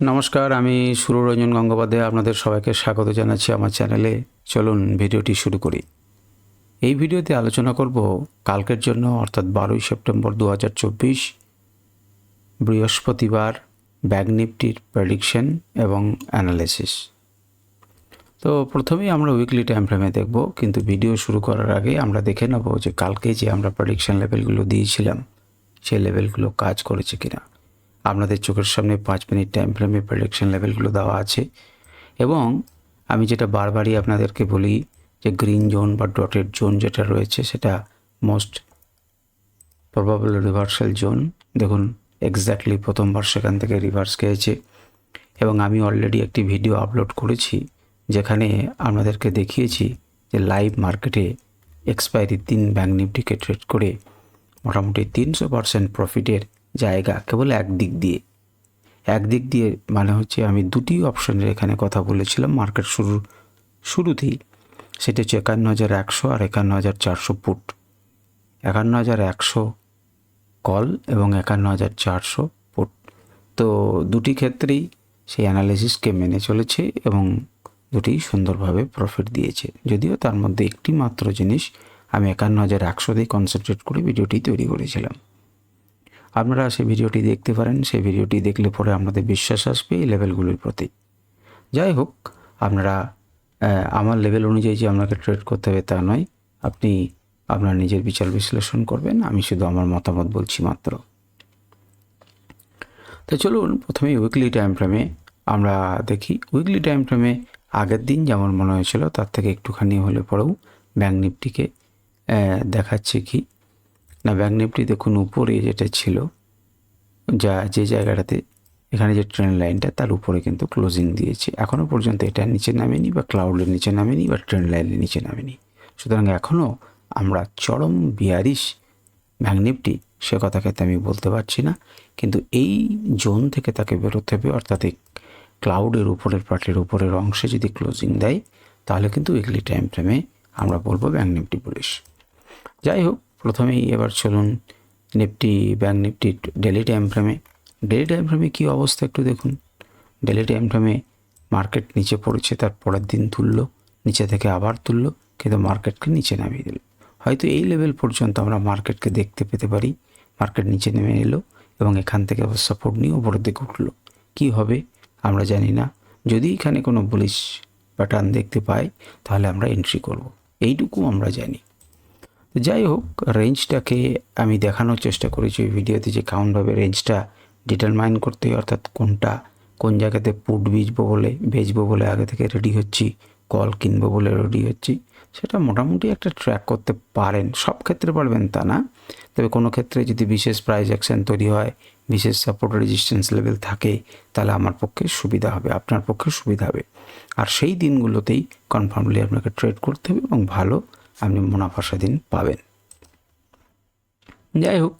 নমস্কার, আমি সুররঞ্জন গঙ্গোপাধ্যায়, আপনাদের সবাইকে স্বাগত জানাচ্ছি আমার চ্যানেলে। চলুন ভিডিওটি শুরু করি। এই ভিডিওতে আলোচনা করব কালকের জন্য, অর্থাৎ বারোই সেপ্টেম্বর দু হাজার চব্বিশ, বৃহস্পতিবার ব্যাগ নিফটির প্রেডিকশন এবং অ্যানালিসিস তো প্রথমেই আমরা উইকলি টাইম ফ্রেমে দেখব, কিন্তু ভিডিও শুরু করার আগে আমরা দেখে নেব যে কালকে যে আমরা প্রেডিকশন লেভেলগুলো দিয়েছিলাম, সেই লেভেলগুলো কাজ করেছে কিনা। আপনাদের চোখের সামনে পাঁচ মিনিট টাইম ফ্রেমে প্রেডিকশন লেভেলগুলো দেওয়া আছে। এবং আমি যেটা বারবারই আপনাদেরকে বলি যে গ্রিন জোন বা ডটেড জোন যেটা রয়েছে সেটা মোস্ট প্রবাবল রিভার্সাল জোন দেখুন এক্স্যাক্টলি প্রথমবার সেখান থেকে রিভার্স খেয়েছে এবং আমি অলরেডি একটি ভিডিও আপলোড করেছি, যেখানে আপনাদেরকে দেখিয়েছি যে লাইভ মার্কেটে এক্সপায়ারি তিন ব্যাঙ্ক নিফটিকে ট্রেড করে মোটামুটি তিনশো পার্সেন্ট প্রফিটের জায়গা কেবল একদিক দিয়ে। একদিক দিয়ে মানে হচ্ছে আমি দুটি অপশনের এখানে কথা বলেছিলাম মার্কেট শুরু শুরুতেই। সেটা হচ্ছে একান্ন হাজার একশো আর একান্ন হাজার চারশো ফুট। একান্ন হাজার একশো কল এবং একান্ন হাজার চারশো ফুট। তো দুটি ক্ষেত্রেই সেই অ্যানালিসিসকে মেনে চলেছে এবং দুটি সুন্দরভাবে প্রফিট দিয়েছে। যদিও তার মধ্যে একটি মাত্র জিনিস আমি একান্ন হাজার একশো দিয়ে কনসেন্ট্রেট করে ভিডিওটি তৈরি করেছিলাম। আপনারা সেই ভিডিওটি দেখতে পারেন, সেই ভিডিওটি দেখলে পরে আপনাদের বিশ্বাস আসবে এই লেভেলগুলির প্রতি। যাই হোক, আপনারা আমার লেভেল অনুযায়ী যে আপনাকে ট্রেড করতে হবে তা নয়। আপনি আপনার নিজের বিচার বিশ্লেষণ করবেন, আমি শুধু আমার মতামত বলছি মাত্র। তো চলুন, প্রথমে উইকলি টাইম ফ্রেমে আমরা দেখি। উইকলি টাইম ফ্রেমে আগের দিন যেমন মনে হয়েছিল, তার থেকে একটুখানি হলে পরেও ব্যাঙ্ক নিফটিকে দেখাচ্ছে কি? না ব্যাঙ্ক দেখুন উপরে যেটা ছিল, যা যে জায়গাটাতে এখানে যে ট্রেন লাইনটা, তার উপরে কিন্তু ক্লোজিং দিয়েছে। এখনও পর্যন্ত এটা নিচে নামেনি বা ক্লাউডের নিচে নামেনি বা ট্রেন লাইনের নিচে নামেনি। সুতরাং এখনও আমরা চরম বিয়ারিশ নিফটি সে কথা ক্ষেত্রে আমি বলতে পারছি না, কিন্তু এই জোন থেকে তাকে বেরোতে হবে, অর্থাৎ এই ক্লাউডের উপরের পার্টের উপরের অংশে যদি ক্লোজিং দেয়, তাহলে কিন্তু উইকলি টাইম ফ্রেমে আমরা বলব নিফটি পুলিশ যাই হোক প্রথমেই এবার চলুন Nifty bank Nifty daily time daily time কী অবস্থা একটু দেখুন। ডেলি টাইম মার্কেট নিচে পড়েছে, তার পরের দিন তুললো, নিচে থেকে আবার তুললো, কিন্তু মার্কেটকে নিচে নামিয়ে দিল। হয়তো এই লেভেল পর্যন্ত আমরা মার্কেটকে দেখতে পেতে পারি। মার্কেট নিচে নেমে এলো এবং এখান থেকে সাপোর্ট নিয়ে উপরের দিকে উঠল। কী হবে, আমরা জানি না। যদি এখানে কোনো বুলিশ প্যাটার্ন দেখতে পাই, তাহলে আমরা এন্ট্রি করব। এইটুকু আমরা জানি। যাই হোক রেঞ্জটাকে আমি দেখানোর চেষ্টা করেছি ওই ভিডিওতে যে কেমনভাবে রেঞ্জটা ডিটারমাইন করতে অর্থাৎ কোনটা, কোন জায়গাতে পুট বেচবো বলে বেচবো বলে আগে থেকে রেডি হচ্ছি কল কিনবো বলে রেডি হচ্ছি, সেটা মোটামুটি একটা ট্র্যাক করতে পারেন। সব ক্ষেত্রে পারবেন তা না। তবে কোনো ক্ষেত্রে যদি বিশেষ প্রাইস অ্যাকশন তৈরি হয়, বিশেষ সাপোর্ট রেজিস্ট্যান্স লেভেল থাকে, তাহলে আমার পক্ষে সুবিধা হবে, আপনার পক্ষে সুবিধা হবে। আর সেই দিনগুলোতেই কনফার্মলি আপনাকে ট্রেড করতে হবে এবং ভালো আপনি মুনাফা সেদিন পাবেন। যাই হোক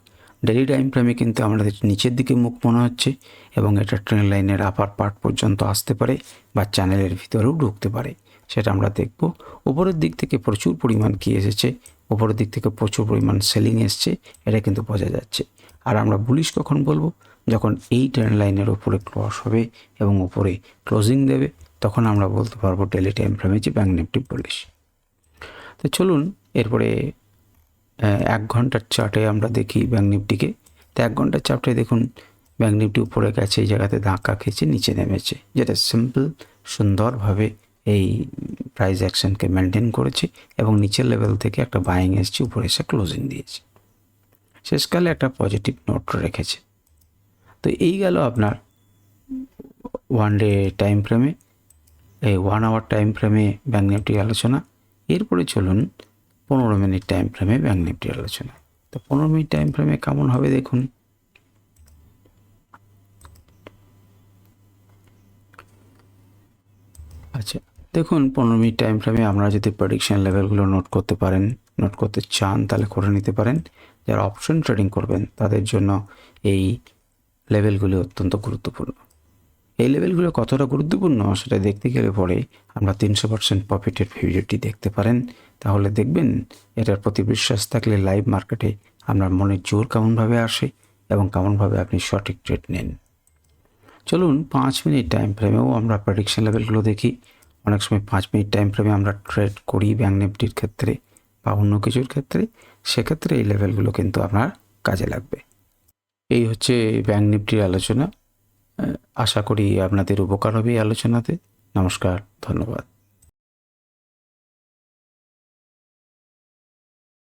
ডেলি টাইম ফ্রেমে কিন্তু আমাদের নিচের দিকে মুখ মনে হচ্ছে এবং এটা ট্রেন লাইনের আপার পার্ট পর্যন্ত আসতে পারে বা চ্যানেলের ভিতরেও ঢুকতে পারে। সেটা আমরা দেখব। উপরের দিক থেকে প্রচুর পরিমাণ কি এসেছে, উপরের দিক থেকে প্রচুর পরিমাণ সেলিং এসছে, এটা কিন্তু বোঝা যাচ্ছে। আর আমরা বুলিশ কখন বলব? যখন এই ট্রেন লাইনের উপরে ক্রস হবে এবং উপরে ক্লোজিং দেবে, তখন আমরা বলতে পারব ডেলি টাইম ফ্রেমে যে ব্যাঙ্ক নিফটি বুলিশ তো চলুন, এরপরে এক ঘণ্টার চার্টে আমরা দেখি ব্যাঙ্ক নিফটিকে। তো এক ঘণ্টার চার্টে দেখুন ব্যাঙ্ক নিফটি উপরে গেছে, এই জায়গাতে ধাক্কা খেয়েছে, নিচে নেমেছে। যেটা সিম্পল সুন্দরভাবে এই প্রাইস অ্যাকশনকে মেনটেন করেছে এবং নিচের লেভেল থেকে একটা বাইং এসছে, উপরে এসে ক্লোজিং দিয়েছে। শেষকালে একটা পজিটিভ নোট রেখেছে। তো এই গেল আপনার ওয়ান ডে টাইম ফ্রেমে এই ওয়ান আওয়ার টাইম ফ্রেমে ব্যাঙ্ক নিফটির আলোচনা। এরপরে চলুন পনেরো মিনিট টাইম ফ্রেমে ব্যাঙ্ক নিফটির আলোচনা। তো পনেরো মিনিট টাইম ফ্রেমে কেমন হবে দেখুন। আচ্ছা দেখুন পনেরো মিনিট টাইম ফ্রেমে আপনারা যদি প্রেডিকশন লেভেলগুলো নোট করতে পারেন নোট করতে চান তাহলে করে নিতে পারেন। যারা অপশন ট্রেডিং করবেন, তাদের জন্য এই লেভেলগুলি অত্যন্ত গুরুত্বপূর্ণ। এই লেভেলগুলো কতটা গুরুত্বপূর্ণ সেটা দেখতে গেলে পরে আমরা তিনশো পার্সেন্ট প্রফিটের ভিডিওটি দেখতে পারেন। তাহলে দেখবেন এটার প্রতি বিশ্বাস থাকলে লাইভ মার্কেটে আপনার মনের জোর কেমনভাবে আসে এবং কেমনভাবে আপনি সঠিক ট্রেড নেন। চলুন পাঁচ মিনিট টাইম ফ্রেমেও আমরা প্রেডিকশন লেভেলগুলো দেখি। অনেক সময় পাঁচ মিনিট টাইম ফ্রেমে আমরা ট্রেড করি ব্যাঙ্ক নিফটির ক্ষেত্রে বা অন্য কিছুর ক্ষেত্রে, সেক্ষেত্রে এই লেভেলগুলো কিন্তু আপনার কাজে লাগবে। এই হচ্ছে ব্যাঙ্ক নিফটির আলোচনা। আশা করি আপনাদের উপকার হবে আলোচনাতে। নমস্কার ধন্যবাদ।